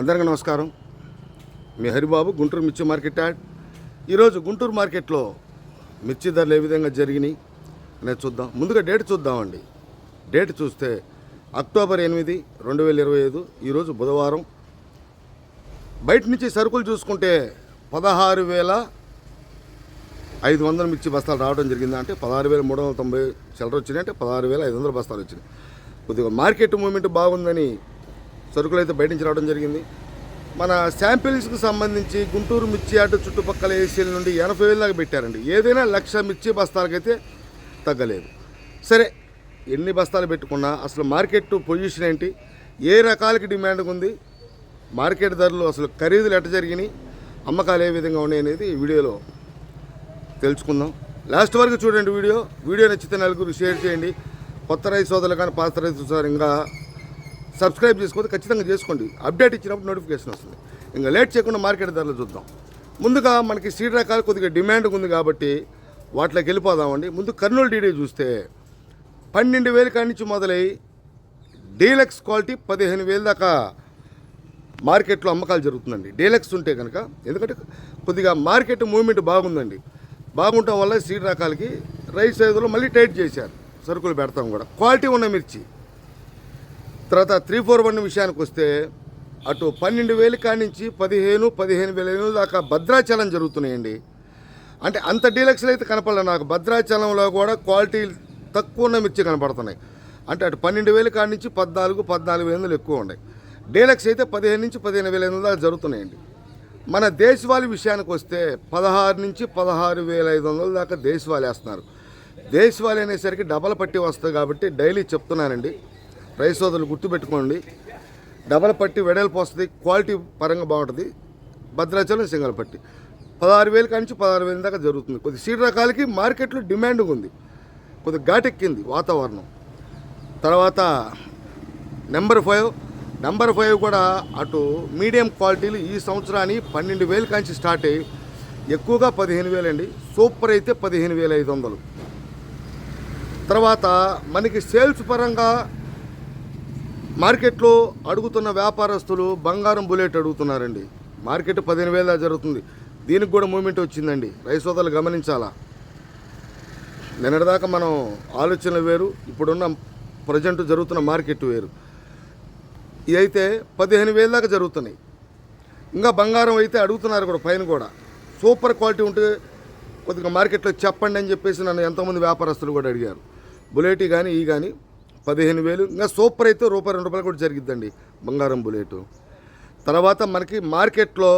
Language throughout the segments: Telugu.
అందరికీ నమస్కారం. మీ హరిబాబు గుంటూరు మిర్చి మార్కెట్ యాడ్. ఈరోజు గుంటూరు మార్కెట్లో మిర్చి ధరలు ఏ విధంగా జరిగినాయి అనేది చూద్దాం. ముందుగా డేట్ చూద్దామండి. డేట్ చూస్తే అక్టోబర్ ఎనిమిది రెండు వేల ఇరవై ఐదు ఈరోజు బుధవారం. బయట నుంచి సరుకులు చూసుకుంటే పదహారు వేల ఐదు వందల మిర్చి బస్తాలు రావడం జరిగింది. అంటే పదహారు వేల మూడు వందల తొంభై చిల్లర వచ్చినాయి. అంటే పదహారు వేల ఐదు వందల బస్తాలు వచ్చినాయి. కొద్దిగా మార్కెట్ మూమెంట్ బాగుందని సరుకులు అయితే బయట నుంచి రావడం జరిగింది. మన శాంపిల్స్కి సంబంధించి గుంటూరు మిర్చి అటు చుట్టుపక్కల ఏసీల నుండి ఎనభై వేలు దాకా పెట్టారండి. ఏదైనా లక్ష మిర్చి బస్తాలకైతే తగ్గలేదు. సరే ఎన్ని బస్తాలు పెట్టుకున్నా అసలు మార్కెట్ పొజిషన్ ఏంటి? ఏ రకాలకి డిమాండ్ ఉంది? మార్కెట్ ధరలు అసలు ఖరీదులు ఎట్ట జరిగినాయి? అమ్మకాలు ఏ విధంగా ఉన్నాయి అనేది వీడియోలో తెలుసుకుందాం. లాస్ట్ వరకు చూడండి వీడియో. వీడియో నచ్చితే నలుగురు షేర్ చేయండి. కొత్త రైతు సోదరులు కానీ పాత రైతు సోదరు ఇంకా సబ్స్క్రైబ్ చేసుకోండి ఖచ్చితంగా చేసుకోండి. అప్డేట్ ఇచ్చినప్పుడు నోటిఫికేషన్ వస్తుంది. ఇంకా లేట్ చేయకుండా మార్కెట్ ధరలు చూద్దాం. ముందుగా మనకి సీడ్ రకాలు కొద్దిగా డిమాండ్ ఉంది కాబట్టి వాటిలోకి వెళ్ళిపోదామండి. ముందు కర్నూలు డీడీ చూస్తే పన్నెండు వేలు కాడి నుంచి మొదలై డీలక్స్ క్వాలిటీ పదిహేను వేలు దాకా మార్కెట్లో అమ్మకాలు జరుగుతుందండి. డీలక్స్ ఉంటే కనుక ఎందుకంటే కొద్దిగా మార్కెట్ మూవ్మెంట్ బాగుందండి. బాగుండటం వల్ల సీడ్ రకాలకి రైస్ సైజులో మళ్ళీ టైట్ చేశారు. సరుకులు పెడతాం కూడా. క్వాలిటీ ఉన్న మిర్చి తర్వాత త్రీ ఫోర్ వన్ విషయానికి వస్తే అటు పన్నెండు వేలు కానించి నుంచి పదిహేను పదిహేను వేల దాకా భద్రాచలం జరుగుతున్నాయండి. అంటే అంత డీలక్స్లు అయితే కనపడలేదు నాకు భద్రాచలంలో కూడా క్వాలిటీ తక్కువ ఉన్న మిర్చి కనపడుతున్నాయి. అంటే అటు పన్నెండు వేలు కాడి నుంచి పద్నాలుగు పద్నాలుగు వేలు ఎక్కువ ఉన్నాయి. డీలక్స్ అయితే పదిహేను నుంచి పదిహేను వేల ఎనిమిది దాకా జరుగుతున్నాయండి. మన దేశవాళి విషయానికి వస్తే పదహారు నుంచి పదహారు వేల ఐదు వందల దాకా దేశవాళి వేస్తున్నారు. దేశవాళి అనేసరికి డబల్ పట్టి వస్తుంది కాబట్టి డైలీ చెప్తున్నానండి. రైస్ సోదరులు గుర్తుపెట్టుకోండి. డబల్ పట్టి వెడల్పు వస్తుంది క్వాలిటీ పరంగా బాగుంటుంది. భద్రాచలం సింగల్ పట్టి పదహారు వేలు కానించి పదహారు వేల దాకా జరుగుతుంది. కొద్ది సీడ్ రకాలకి మార్కెట్లో డిమాండ్ ఉంది. కొద్ది ఘాటెక్కింది వాతావరణం. తర్వాత నెంబర్ ఫైవ్. నెంబర్ ఫైవ్ కూడా అటు మీడియం క్వాలిటీలు ఈ సంవత్సరానికి పన్నెండు వేలు కాంచి స్టార్ట్ అయ్యి ఎక్కువగా పదిహేను వేలండి. సూపర్ అయితే పదిహేను వేల ఐదు వందలు. తర్వాత మనకి సేల్స్ పరంగా మార్కెట్లో అడుగుతున్న వ్యాపారస్తులు బంగారం బుల్లెట్ అడుగుతున్నారండి. మార్కెట్ పదిహేను వేల దాకా జరుగుతుంది. దీనికి కూడా మూమెంట్ వచ్చిందండి. రైస్ గమనించాలా? నిన్నటిదాకా మనం ఆలోచనలు వేరు ఇప్పుడున్న ప్రజెంట్ జరుగుతున్న మార్కెట్ వేరు. ఇదైతే పదిహేను వేల దాకా జరుగుతున్నాయి. ఇంకా బంగారం అయితే అడుగుతున్నారు కూడా పైన కూడా. సూపర్ క్వాలిటీ ఉంటే కొద్దిగా మార్కెట్లో చెప్పండి అని చెప్పేసి నన్ను ఎంతోమంది వ్యాపారస్తులు కూడా అడిగారు. బుల్లెట్ కానీ ఈ కానీ పదిహేను వేలు. ఇంకా సూపర్ అయితే రూపాయి రెండు రూపాయలు కూడా జరిగిద్దండి బంగారం బుల్లెట్. తర్వాత మనకి మార్కెట్లో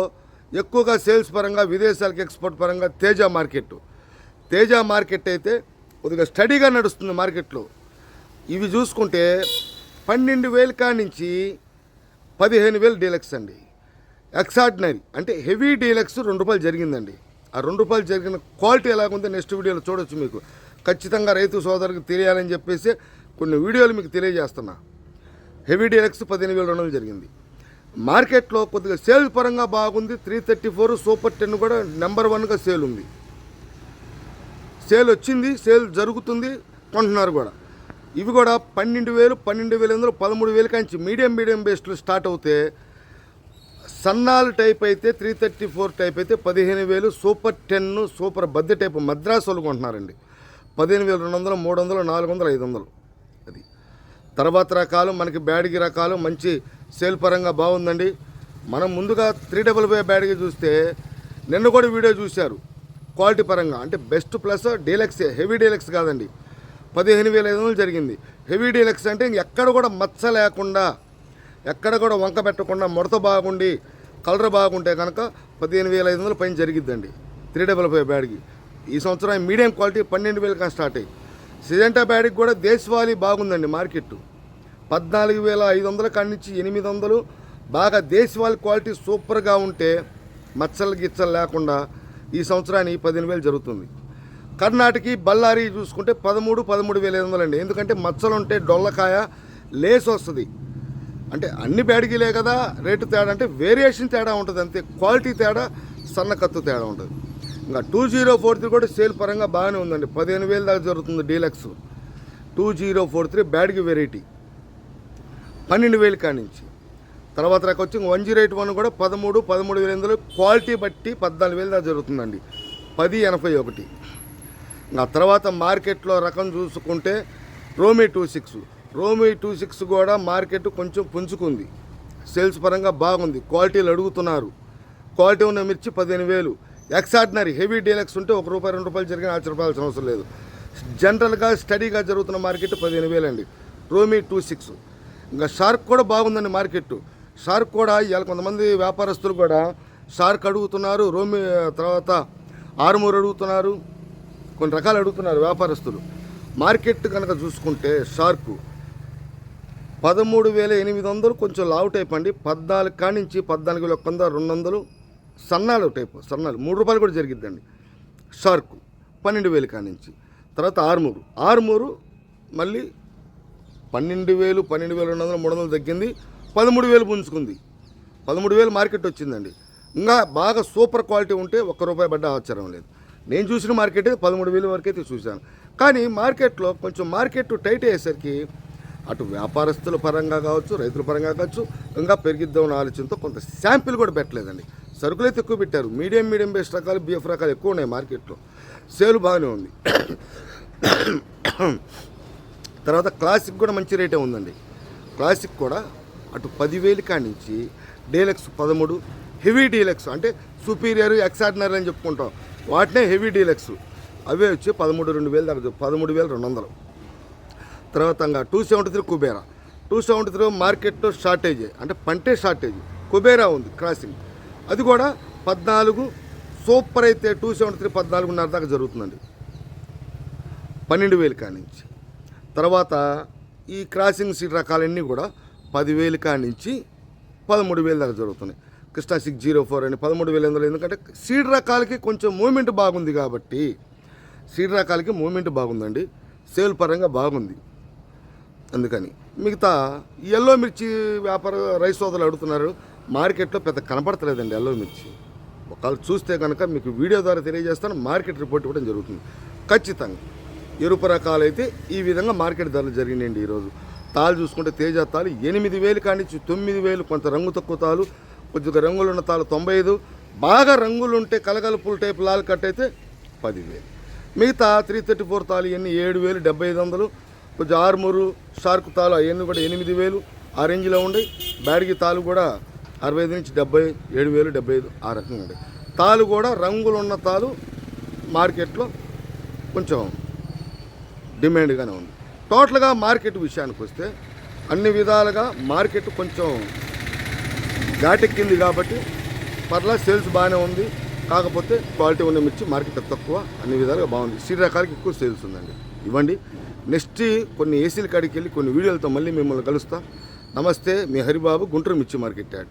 ఎక్కువగా సేల్స్ పరంగా విదేశాలకు ఎక్స్పోర్ట్ పరంగా తేజ మార్కెట్. తేజ మార్కెట్ అయితే కొద్దిగా స్టడీగా నడుస్తుంది మార్కెట్లో. ఇవి చూసుకుంటే పన్నెండు వేలు కానించి పదిహేను వేలు డీలక్స్ అండి. ఎక్సార్డినరీ అంటే హెవీ డీలక్స్ రెండు రూపాయలు జరిగిందండి. ఆ రెండు రూపాయలు జరిగిన క్వాలిటీ ఎలాగుందో నెక్స్ట్ వీడియోలో చూడొచ్చు మీకు. ఖచ్చితంగా రైతు సోదరులకు తెలియాలని చెప్పేసి కొన్ని వీడియోలు మీకు తెలియజేస్తున్నా. హెవీ డీలక్స్ పదిహేను వేల రెండు జరిగింది. మార్కెట్లో కొద్దిగా సేల్ పరంగా బాగుంది. Three thirty four super ten కూడా నెంబర్ వన్గా సేల్ ఉంది. సేల్ వచ్చింది సేల్ జరుగుతుంది కొంటున్నారు కూడా. ఇవి కూడా పన్నెండు వేలు పన్నెండు వేల వందలు పదమూడు వేలు కాంచి మీడియం మీడియం బేస్లో స్టార్ట్ అవుతే సన్నాలు టైప్ అయితే త్రీ థర్టీ ఫోర్ టైప్ అయితే పదిహేను వేలు సూపర్ టెన్ సూపర్ బద్దె టైప్ మద్రాసులు కొంటున్నారండి. పదిహేను వేల రెండు వందలు మూడు వందలు నాలుగు వందలు ఐదు వందలు. తర్వాత రకాలు మనకి బ్యాడ్గి రకాలు మంచి సేల్ పరంగా బాగుందండి. మనం ముందుగా త్రీ డబల్ ఫైవ్ బ్యాడ్గి చూస్తే నిన్న కూడా వీడియో చూశారు. క్వాలిటీ పరంగా అంటే best plus deluxe heavy deluxe కాదండి. పదిహేను వేల ఐదు వందలు జరిగింది. హెవీ డీలక్స్ అంటే ఎక్కడ కూడా మచ్చ లేకుండా ఎక్కడ కూడా వంక పెట్టకుండా ముడత బాగుండి కలర్ బాగుంటే కనుక పదిహేను వేల ఐదు వందల పైన జరిగిద్దండి. త్రీ డబల్ ఫైవ్ బ్యాడ్కి ఈ సంవత్సరం మీడియం క్వాలిటీ పన్నెండు వేలు కానీ స్టార్ట్ అయ్యి. సిజెంటా బ్యాడ్కి కూడా దేశవాళీ బాగుందండి మార్కెట్ పద్నాలుగు వేల ఐదు వందల కాడి నుంచి ఎనిమిది వందలు. బాగా దేశవాళీ క్వాలిటీ సూపర్గా ఉంటే మచ్చలు గిచ్చలు లేకుండా ఈ సంవత్సరానికి పదిహేను వేలు జరుగుతుంది. కర్ణాటక బళ్ళారి చూసుకుంటే పదమూడు పదమూడు వేల ఐదు వందలు అండి ఎందుకంటే మచ్చలు ఉంటే డొల్లకాయ లేస్ వస్తుంది. అంటే అన్ని బ్యాడ్గీలే కదా రేటు తేడా అంటే వేరియేషన్ తేడా ఉంటుంది అంతే. క్వాలిటీ తేడా సన్నకత్తు తేడా ఉంటుంది. ఇంకా టూ జీరో ఫోర్ త్రీ కూడా సేల్ పరంగా బాగానే ఉందండి. పదిహేను వేలు దాకా జరుగుతుంది deluxe. Two zero four three బ్యాడ్కి variety పన్నెండు వేలు కానించి. నుంచి తర్వాత నాకు వచ్చి వన్ జీరో ఎయిట్ వన్ కూడా పదమూడు పదమూడు వేల ఎనిమిదిలో క్వాలిటీ బట్టి పద్నాలుగు వేలు దాకా జరుగుతుందండి. పది ఎనభై ఒకటి. ఆ తర్వాత మార్కెట్లో రకం చూసుకుంటే రోమీ టూ సిక్స్ రోమీ టూ సిక్స్ కూడా మార్కెట్ కొంచెం పుంజుకుంది. సేల్స్ పరంగా బాగుంది. క్వాలిటీలు అడుగుతున్నారు. క్వాలిటీ ఉన్న మిర్చి పదిహేను వేలు. ఎక్సార్డినరీ హెవీ డీలక్స్ ఉంటే ఒక రూపాయి రెండు రూపాయలు జరిగిన ఆశ్చర్యపోవాల్సిన అవసరం లేదు. జనరల్గా స్టడీగా జరుగుతున్న మార్కెట్ పదిహేను వేలు అండి రోమీ టూ సిక్స్. ఇంకా షార్క్ కూడా బాగుందండి మార్కెట్ షార్క్ కూడా ఇవాళ కొంతమంది వ్యాపారస్తులు కూడా షార్క్ అడుగుతున్నారు రోమి తర్వాత ఆరుమూరు అడుగుతున్నారు కొన్ని రకాలు అడుగుతున్నారు వ్యాపారస్తులు. మార్కెట్ కనుక చూసుకుంటే షార్క్ పదమూడు వేల ఎనిమిది వందలు కొంచెం లావు టైప్ అండి పద్నాలుగు కానించి పద్నాలుగు వేల ఒక వంద రెండు వందలు. సన్నాలు టైపు సన్నాలు. మూడు రూపాయలు కూడా జరిగిద్దండి. షార్క్ పన్నెండు వేలు కానించి. తర్వాత ఆరుమూరు. ఆరుమూరు మళ్ళీ పన్నెండు వేలు పన్నెండు వేల రెండు వందల మూడు వందలు తగ్గింది. పదమూడు వేలు పుంజుకుంది పదమూడు వేలు మార్కెట్ వచ్చిందండి. ఇంకా బాగా సూపర్ క్వాలిటీ ఉంటే ఒక్క రూపాయి పడ్డ ఆచారం లేదు. నేను చూసిన మార్కెట్ పదమూడు వేలు వరకు అయితే చూశాను. కానీ మార్కెట్లో కొంచెం మార్కెట్ టైట్ అయ్యేసరికి అటు వ్యాపారస్తుల పరంగా కావచ్చు రైతుల పరంగా కావచ్చు ఇంకా పెరిగిద్దామన్న ఆలోచనతో కొంత శాంపిల్ కూడా పెట్టలేదండి. సరుకులు అయితే ఎక్కువ పెట్టారు. మీడియం మీడియం బేస్ట్ రకాలు బిఎఫ్ రకాలు ఎక్కువ ఉన్నాయి మార్కెట్లో. సేల్ బాగానే ఉంది. తర్వాత క్లాసిక్ కూడా మంచి రేటే ఉందండి. క్లాసిక్ కూడా అటు పదివేలు కానించి డీలక్స్ పదమూడు హెవీ డీలక్స్ అంటే సుపీరియర్ ఎక్సార్డినరీ అని చెప్పుకుంటాం. వాటినే హెవీ డీలక్స్. అవే వచ్చి పదమూడు రెండు వేలు దాకా పదమూడు వేలు రెండు వందలు. తర్వాత two seventy three Kubera. Two seventy three మార్కెట్లో షార్టేజ్ అంటే పంటే షార్టేజ్. కుబేరా ఉంది క్రాసింగ్. అది కూడా పద్నాలుగు సూపర్ అయితే టూ సెవెంటీ త్రీ పద్నాలుగున్నర దాకా జరుగుతుందండి. పన్నెండు వేలు కానించి. తర్వాత ఈ క్రాసింగ్ సీట్ రకాలన్నీ కూడా పదివేలు కానించి పదమూడు వేలు దాకా జరుగుతున్నాయి. కృష్ణా సిక్స్ జీరో ఫోర్ అని పదమూడు వేలు ఎందులో ఎందుకంటే సీడ్ రకాలకి కొంచెం మూమెంట్ బాగుంది కాబట్టి సీడ్ రకాలకి మూమెంట్ బాగుందండి. సేల్ పరంగా బాగుంది. అందుకని మిగతా ఈ ఎల్లో మిర్చి వ్యాపార రైస్ సోదరులు అడుగుతున్నారు. మార్కెట్లో పెద్ద కనపడతలేదండి ఎల్లో మిర్చి. ఒకవేళ చూస్తే కనుక మీకు వీడియో ద్వారా తెలియజేస్తాను మార్కెట్ రిపోర్ట్ ఇవ్వడం జరుగుతుంది. ఖచ్చితంగా. ఎరుపు రకాలైతే ఈ విధంగా మార్కెట్ ధరలు జరిగినాయండి ఈరోజు. తాలు చూసుకుంటే తేజ తాలు ఎనిమిది వేలు కానించి తొమ్మిది వేలు కొంత రంగు తక్కువ తాలు కొద్దిగా రంగులున్న తాలు తొంభై ఐదు బాగా రంగులుంటే కలగలుపుల టైప్ లాల్ కట్ అయితే పదివేలు. మిగతా త్రీ థర్టీ ఫోర్ తాలు ఇవన్నీ ఏడు వేలు డెబ్బై ఐదు వందలు కొంచెం ఆరుమూరు షార్క్ తాలు అవన్నీ కూడా ఎనిమిది వేలు ఆ రేంజ్లో ఉండే బ్యాడ్గి తాలు కూడా అరవై ఐదు నుంచి డెబ్బై ఏడు వేలు డెబ్బై ఐదు ఆ రకంగా ఉండే. తాలు కూడా రంగులు ఉన్న తాలు మార్కెట్లో కొంచెం డిమాండ్గానే ఉంది. టోటల్గా మార్కెట్ విషయానికి వస్తే అన్ని విధాలుగా మార్కెట్ కొంచెం దాటెక్కింది కాబట్టి పర్లా సేల్స్ బాగానే ఉంది. కాకపోతే క్వాలిటీ ఉన్న మిర్చి మార్కెట్ తక్కువ అన్ని విధాలుగా బాగుంది. సీడ్ రకాలకి ఎక్కువ సేల్స్ ఉందండి. ఇవ్వండి. నెక్స్ట్ కొన్ని ఏసీల కాడికి వెళ్ళి కొన్ని వీడియోలతో మళ్ళీ మిమ్మల్ని కలుస్తా. నమస్తే మీ హరిబాబు గుంటూరు మిర్చి మార్కెట్ యాడ్.